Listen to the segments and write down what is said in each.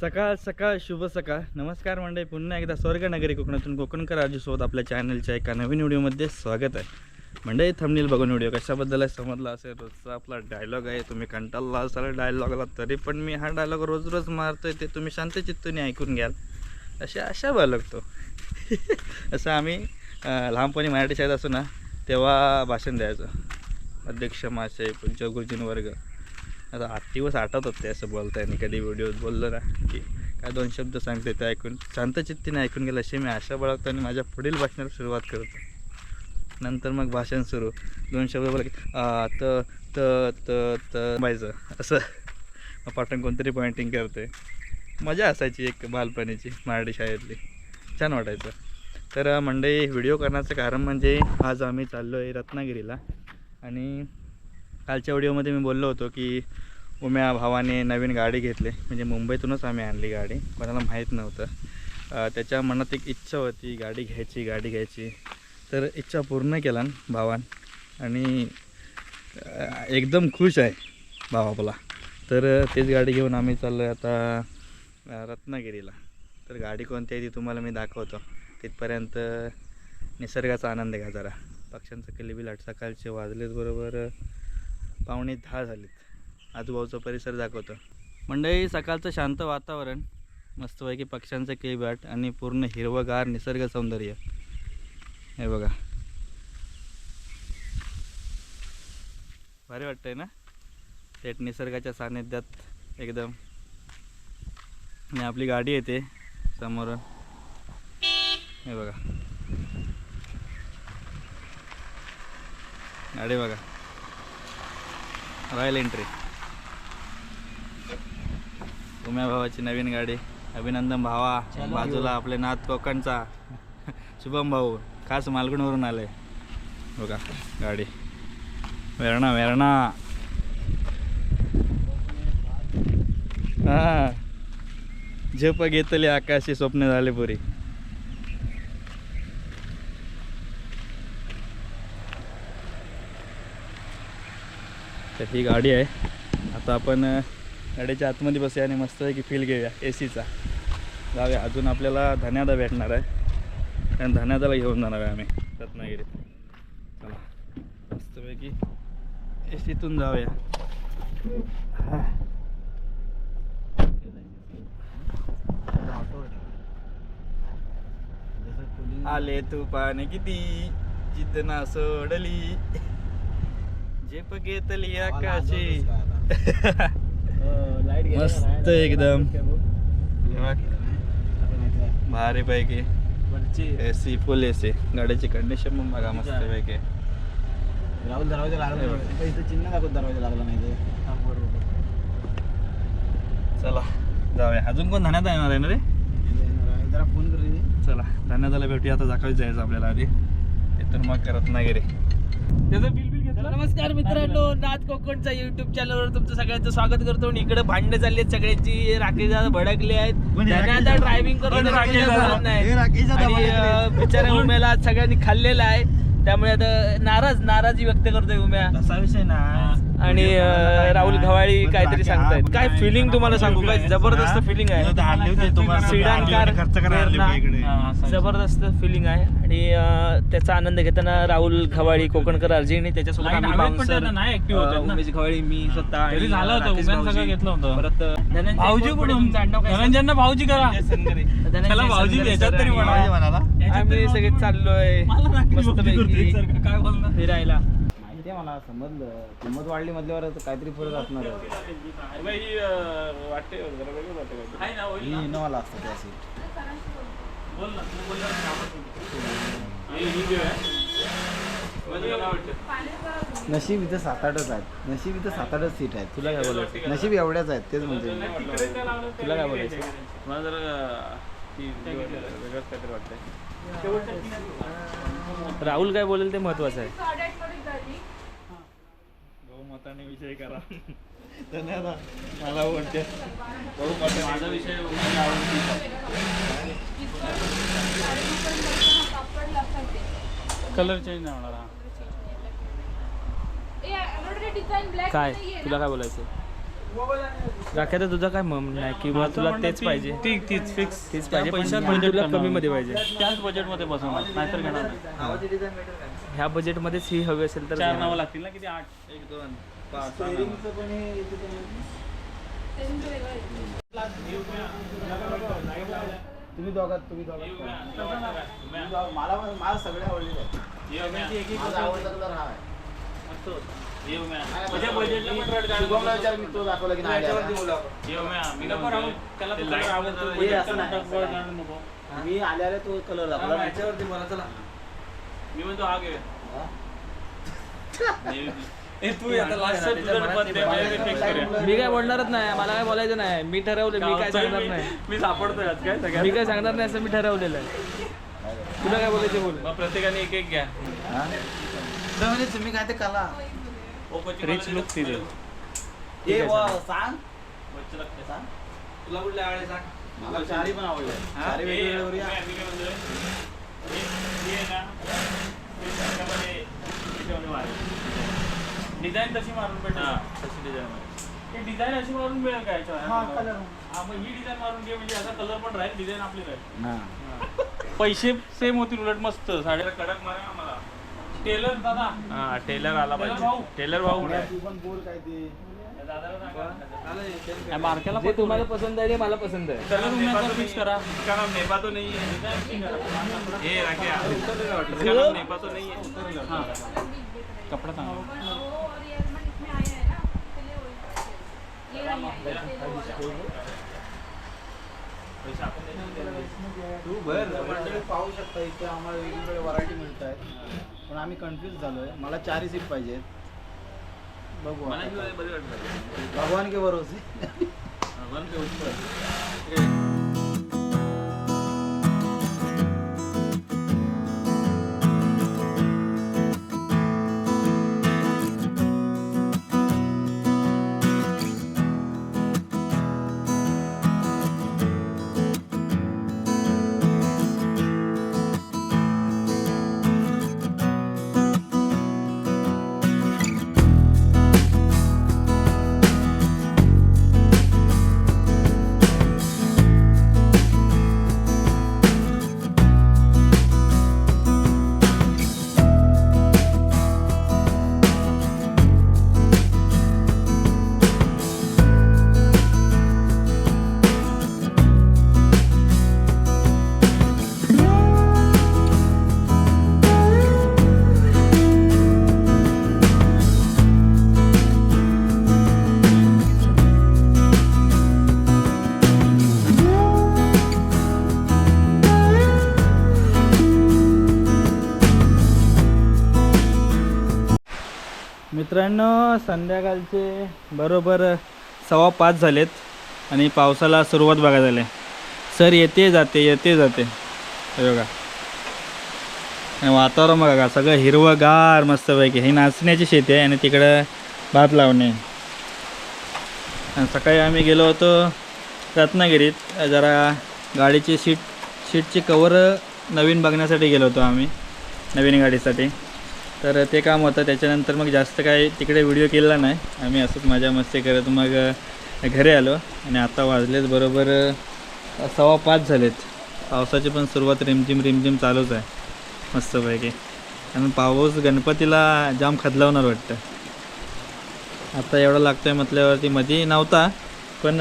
सकाळ सकाळ शुभ सकाळ. नमस्कार मंडळी पुन्हा एकदा स्वर्गनगरी कोकणातून कोकणकर राजूसोबत आपल्या चॅनलच्या एका नवीन व्हिडिओमध्ये स्वागत आहे. मंडळी थंबनील बघून व्हिडिओ कशाबद्दल आहे समजला असेल रोजचा आपला डायलॉग आहे. तुम्ही कंटाळला असाल डायलॉगला तरी पण मी हा डायलॉग रोज रोज मारतोय ते तुम्ही शांत चित्तूने ऐकून घ्याल. अशा अशा बाळगतो असं आम्ही लहानपणी मराठी शाळेत असू ना तेव्हा भाषण द्यायचं. अध्यक्ष मासे पंच गुरुजीन वर्ग आता आठ दिवस आठवतात ते असं बोलताय मी कधी व्हिडिओत बोललो ना की काय दोन शब्द सांगते ते ऐकून. शांतचित्तीने ऐकून गेलं अशी मी आशा बाळगतो आणि माझ्या पुढील भाषणाला सुरुवात करतो. नंतर मग भाषण सुरू. दोन शब्द बोला की त त त त बायचं असं. मग पाठण कोणतरी पॉइंटिंग करते. मजा असायची एक बालपणीची मराठी शाळेतली. छान वाटायचं. तर अं, मंडळी व्हिडिओ करण्याचं कारण म्हणजे आज आम्ही चाललो आहे रत्नागिरीला. आणि कालच्या व्हिडिओमध्ये मी बोललो होतो की उम्या भावाने नवीन गाडी घेतली. म्हणजे मुंबईतूनच आम्ही आणली गाडी. कोणाला माहीत नव्हतं. त्याच्या मनात एक इच्छा होती गाडी घ्यायची गाडी घ्यायची. तर इच्छा पूर्ण केला भावान. आणि एकदम खुश आहे भाव आपला. तर तेच गाडी घेऊन आम्ही चाललो आहे आता रत्नागिरीला. तर गाडी कोणती आहे ती तुम्हाला मी दाखवतो. तिथपर्यंत निसर्गाचा आनंद घ्या जरा. पक्ष्यांचं किलबिलाट सकाळचे वाजलेत बरोबर. पावणे दहा झालेत. आजूबाजूचा परिसर दाखवतो. मंडळी सकाळचं शांत वातावरण मस्तपैकी पक्ष्यांचं किलबिलाट आणि पूर्ण हिरवगार निसर्ग सौंदर्य. हे बघा. भारी वाटतंय ना? थेट निसर्गाच्या सान्निध्यात एकदम. आणि आपली गाडी येते समोरून. हे बघा. गाडी बघा. रॉयल एंट्री उम्या भावाची नवीन गाडी. अभिनंदन भावा. बाजूला आपले नाथ कोकणचा. शुभम भाऊ खास मालगुणवरून आले. बघा गाडी. वेरणा वेरणा. हा. झेप घेतली आकाशी स्वप्न झाले पुरी. तर ही गाडी आहे. आता आपण गाडीच्या आतमध्ये बसूया आणि मस्तपैकी फील घेऊया ए सीचा जाऊया. अजून आपल्याला धन्यादा भेटणार आहे. कारण धन्यादाला घेऊन जाणार आहे आम्ही रत्नागिरीत. चला. मस्तपैकी ए सीतून जाऊया. आले आले पाणी किती? जिद्द ना सोडली. झेप घेतली आकाशी मस्त एकदम. भारी पैकी A C full A C गाडीची कंडिशन पण बघा मस्त पैकी राहुल दरवाजा लागला हे नाही. चिन्ह दाखवत दरवाजा लागला नाही ते. चला जाऊया. अजून कोण धान्यात येणार आहे ना रे? जरा फोन कर रे. चला धान्यादाला भेटूया आता दाखवायचं जायचं आपल्याला आधी. इथून मग रत्नागिरी त्याचं बिल बिल तर नमस्कार मित्रांनो नाथ कोकणच्या युट्यूब चॅनलवर तुमचं सगळ्यांचं स्वागत करतो. आणि इकडे भांडणं चालली आहेत सगळ्यांची. राकेश दादा भडकले आहेत. त्याने आता दादा? ड्रायव्हिंग दादा? दादा नाही. अं, बिचाऱ्या उम्याला आज सगळ्यांनी खाल्लेलं आहे. त्यामुळे आता नाराज नाराजी व्यक्त करतोय उम्या. असा विषय ना आणि अं, राहुल खवाळी काहीतरी सांगतायत. काय फिलिंग तुम्हाला सांगू? काय जबरदस्त फिलिंग आहे? Sedan car Verna. जबरदस्त फिलिंग आहे. आणि त्याचा आनंद घेताना राहुल खवाळी कोकणकर अर्जिनी त्याच्यासोबत नाही, आम्ही डाव्यात पण bouncer, त्यांना नाही active होतात अं, ना. उमेश खवाळी मी स्वतः आणि झालं होतं. घेतलं होतं. परत भाऊजी कुठून? भाऊजी करा. भाऊजी याच्यात तरी आणि म्हणा. आम्ही सगळे चाललोय. बोलणार? फिरायला. समजलं किंमत वाढली म्हटल्यावर काहीतरी फरक असणार आहे. ही इनोवाला असतं त्या सीट नशीब इथं सात आठच आहेत. नशीब इथं सात आठच सीट आहेत. तुला काय बोलायचं? नशीब एवढ्याच आहेत. तेच म्हणते मी. तुला काय बोलायचं? मला जरा ती वेगळंच काहीतरी वाटतंय. राहुल काय बोलेल ते महत्वाचं आहे. बहुमताने विषय करा. धन्यवाद. मला आवडते माझा विषय कलर चेंज नाही होणार हा. काय? तुला काय बोलायचं राख्या तर तुझा काय म्हणणं आहे किंवा तुला तेच पाहिजे? ती तीच फिक्स तेच पाहिजे पण पण तुला कमी मध्ये पाहिजे. त्याच बजेटमध्ये बसवणार नाहीतर घेणार नाही. का ह्या बजेटमध्येच ही हवी असेल तर चार घे. नावं लागतील ना किती? आठ एक दोन पाच सहा, हे त्यामध्ये. तुम्ही दोघात तुम्ही दोघात. मला मला सगळे आवडलेले आहेत. माझा आवडता कलर हा आहे. म्हणजे बजेटला पण रड गाडी शुभमला विचार मी तो दाखवला की नाही आला. नको राहू. त्याला तो कलर आवडतो हे budget असं कमी नाही, टाक, असं वर नाही. जाणं नको. मी आल्याला तो कलर दाखवला. याच्यावरती बोला चला. मी म्हणतो हा? ए, तू आता तुझं मी fix करूया. मी काय बोलणारच नाही मला काय बोलायचं नाही. मी ठरवलं मी काय सांगणार मी- नाही. मी सापडतोय आज काय मी काय सांगणार नाही असं मी ठरवलेलं आहे. तुला काय बोलायचं बोल. मग प्रत्येकाने एक एक घ्या. हा? म्हणजे तुम्ही काय ते कला रिच लुक दिले हे वा, सांग. सांग तुला कुठले आवडले सांग मला चारी पण आवडले हा? चारी हे- वेगवेगळे करूया. काय? हे- हे हे. डिझाईन तशी मारून भेटेल तशी डिझाईन ही डिझाईन अशी मारून मिळेल का याच्यावर? हा मग ही डिझाईन मारून घे म्हणजे असा कलर पण राहील डिझाईन आपली राहील हा. पैसे सेम होतील उलट मस्त साडे कडक मारा टेलर दादा. हा टेलर आला टेलर पाहिजे. टेलर भाऊ. पुण्यात तू पण बोल काय ते. दादाला सांगा. चालेल change या बारक्याला जे तुम्हाला पसंत आहे ते मला पसंत आहे. तुम्ही आता फिक्स करा. इसका नाम नेपा तो नहीं है ये राखिया इसका नाम नेपा तो नहीं है. हां कपडा चांगला तू भर पाहू शकता इथे आम्हाला वेगवेगळे व्हरायटी मिळत आहेत पण आम्ही कन्फ्युज झालोय. मला चारही सीट पाहिजेत बघू मला आता. ही बरी वाटलं भगवान के भरोसे. वन के ऊपर मित्रांनो संध्याकाळचे बरोबर सव्वा पाच झालेत आणि पावसाला सुरुवात बघा झाली. सर येते जाते येते जाते. बघा. आणि वातावरण बघा का सगळं हिरवंगार मस्तपैकी. ही नाचण्याची शेती आहे आणि तिकडं भात लावणे. आणि सकाळी आम्ही गेलो होतो रत्नागिरीत. जरा गाडीची सीट सीटची कवर नवीन बघण्यासाठी गेलो होतो आम्ही नवीन गाडीसाठी. तर ते काम होतं. त्याच्यानंतर मग जास्त काय तिकडे व्हिडिओ केला नाही. आम्ही असंच मजा मस्ती करत मग घरी आलो. आणि आता वाजलेत बरोबर सव्वा पाच झालेत. पावसाची पण सुरुवात रिमझिम रिमझिम चालूच आहे. मस्तपैकी. आणि पाऊस गणपतीला जाम खदलावणार वाटतं. आता एवढा आहे म्हटल्यावरती मध्ये नव्हता. पण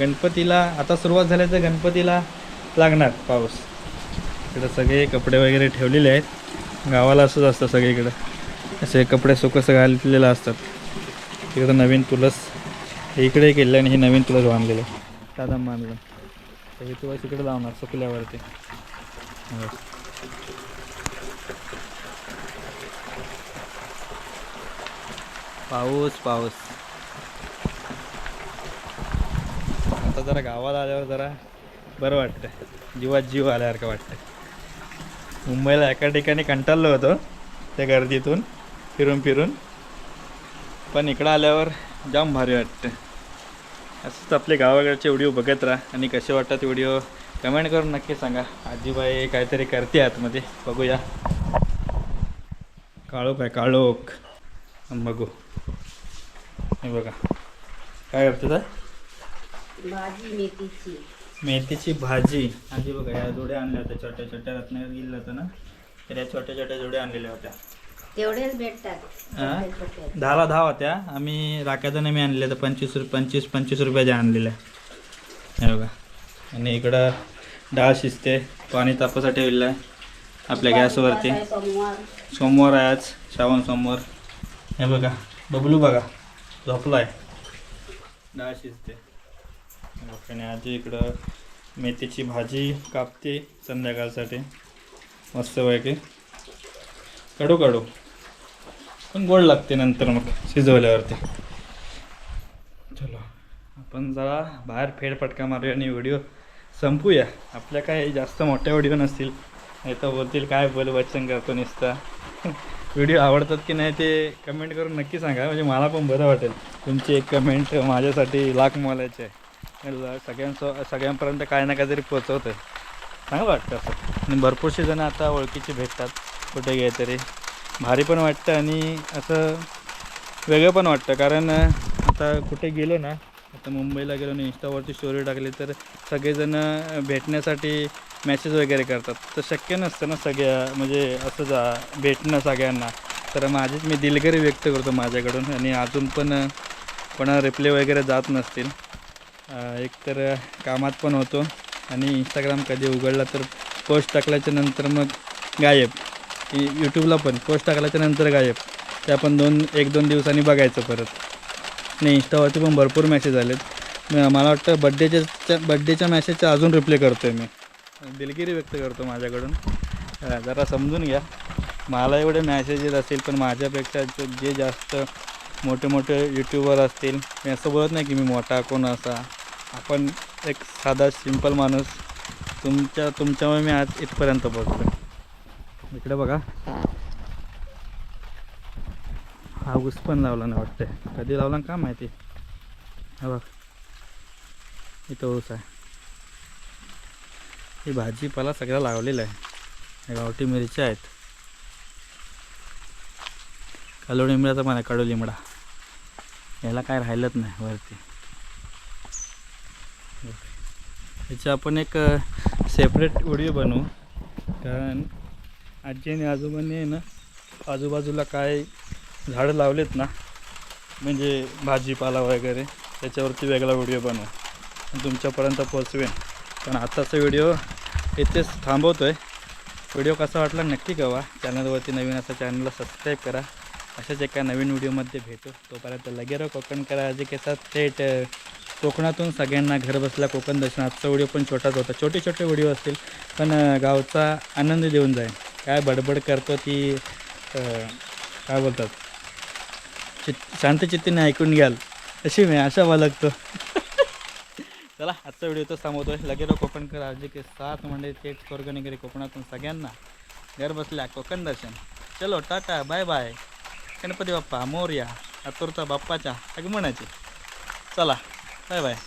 गणपतीला आता सुरुवात झाली तर गणपतीला लागणार पाऊस. इकडं सगळे कपडे वगैरे ठेवलेले आहेत. गावाला असंच असतं सगळीकडं. असे कपडे सुकस घाललेलं असतात. तिकडं नवीन तुळस हे इकडे केलं आणि हे नवीन तुळस बांधलेलं दादा बांधलं. तर हे तुळस इकडे लावणार सुकल्यावरती. पाऊस पाऊस. आता जरा गावाला आल्यावर जरा बरं वाटतं जीवात जीव आल्यासारखं वाटतं मुंबईला एका ठिकाणी कंटाळलो होतो त्या गर्दीतून फिरून फिरून. पण इकडं आल्यावर जाम भारी वाटतं. असंच आपले गावाकडचे व्हिडिओ बघत राहा आणि कसे वाटतात व्हिडिओ कमेंट करून नक्की सांगा. आजीबाई काहीतरी करते आतमध्ये. बघूया. काळोख आहे काळोख. बघू. हे बघा. काय करते तर भाजी मेथीची. मेथीची भाजी. आधी बघा या जोड्या आणल्या होत्या छोट्या छोट्या रत्नागिरी गेल्या होत्या ना तर या छोट्या छोट्या जोड्या आणलेल्या होत्या. तेवढेच भेटतात. दहाला दहा होत्या. आम्ही राख्याचा नेहमी आणलेल्या तर पंचवीस रुपये पंचवीस पंचवीस रुपयाच्या आणलेल्या हे बघा. आणि इकडं डाळ शिजते. पाणी तापासाठी ठेवलेलं आहे. आपल्या गॅसवरती. सोमवार. आहे आज श्रावण सोमवार. हे बघा बबलू बघा झोपला आहे डाळ शिजते. ओके आणि आजी इकडं मेथीची भाजी कापते संध्याकाळसाठी. मस्त पैकी. कडू कडू पण गोड लागते नंतर मग शिजवल्यावरती. चलो आपण जरा बाहेर फेरफटका मारूया आणि व्हिडिओ संपूया. आपल्या काय जास्त मोठ्या व्हिडिओ नसतील. नाही तर बोलतील काय बोल वचन करतो नुसता. व्हिडिओ आवडतात की नाही ते कमेंट करून नक्की सांगा. म्हणजे मला पण बरं वाटेल. तुमची एक कमेंट माझ्यासाठी लाख मोलायचे आहे. सगळ्यांसो सगळ्यांपर्यंत काय ना काहीतरी पोचवतं चांगलं वाटतं असं. आणि भरपूरशी जणं आता ओळखीची भेटतात. कुठे घ्याय तरी भारी पण वाटतं आणि असं वेगळं पण वाटतं. कारण आता कुठे गेलो ना आता मुंबईला गेलो ना इंस्टावरती स्टोरी टाकली तर सगळेजण भेटण्यासाठी मेसेज वगैरे करतात. तर शक्य नसतं ना सगळ्या म्हणजे असं जा भेटणं सगळ्यांना. तर माझीच मी दिलगिरी व्यक्त करतो माझ्याकडून. आणि अजून पण कोणा रिप्ले वगैरे जात नसतील. एकतर एक तर कामात पण होतो आणि इंस्टाग्राम कधी उघडला तर पोस्ट टाकल्याच्या नंतर मग गायब. यूट्यूबला पण पोस्ट टाकल्याच्या नंतर गायब. ते आपण दोन एक दोन दिवसांनी बघायचं परत. नाही इंस्टावरती पण भरपूर मेसेज आलेत. मला वाटतं बड्डेच्या बड्डेच्या मॅसेजचा अजून रिप्ले करतो आहे मी. दिलगिरी व्यक्त करतो माझ्याकडून. जरा समजून घ्या. मला एवढे मॅसेजेस असतील पण माझ्यापेक्षा जे जास्त मोठे मोठे यूट्यूबर असतील मी असं बोलत नाही की मी मोठा कोण असा. आपण एक साधा सिंपल माणूस तुमच्या तुमच्यामुळे मी आज इथपर्यंत पोहोचलो इकडे बघा. हा ऊस पण लावला नाही वाटतं कधी लावला का माहिती? हा बघ. इथं ऊस आहे. ही भाजीपाला सगळा लावलेला आहे. हे गावठी मिरच्या आहेत. कालोडी लिंबडाचा पण आहे कडू लिंबडा याला काय राहिलंच नाही वरती. याचा आपण एक सेपरेट व्हिडिओ बनवू. कारण आजी आणि आजोबांनी ना आजूबाजूला काय झाडं लावलेत ना म्हणजे भाजीपाला वगैरे त्याच्यावरती वेगळा व्हिडिओ बनवू. तुमच्यापर्यंत पोचवेन पण आत्ताचा व्हिडिओ इथेच थांबवतो आहे व्हिडिओ कसा वाटला नक्की कवा चॅनलवरती नवीन असा चॅनलला सबस्क्राईब करा. अशाच एका नवीन व्हिडिओमध्ये भेटू. तोपर्यंत लगेच कोकण करा जे के साथ थेट. कोकणातून सगळ्यांना घरबसल्या कोकण दर्शन व्हिडिओ पण छोटाच होता. छोटे छोटे व्हिडिओ असतील पण गावचा आनंद देऊन जाईल. काय बडबड करतो ती काय बोलतात? चित शांतचित्तीने ऐकून घ्याल. अशी मी आशा बाळगतो. चला आजचा व्हिडिओ तर थांबवतोय. लगेच कोकणकर आजी के सात म्हणजे थेट स्वर्गनगरी कोकणातून सगळ्यांना. घर बसल्या कोकण दर्शन. चलो tata bye bye. Ganpati Bappa Morya आतुरता बाप्पाच्या आगमनाची. चला. Bye bye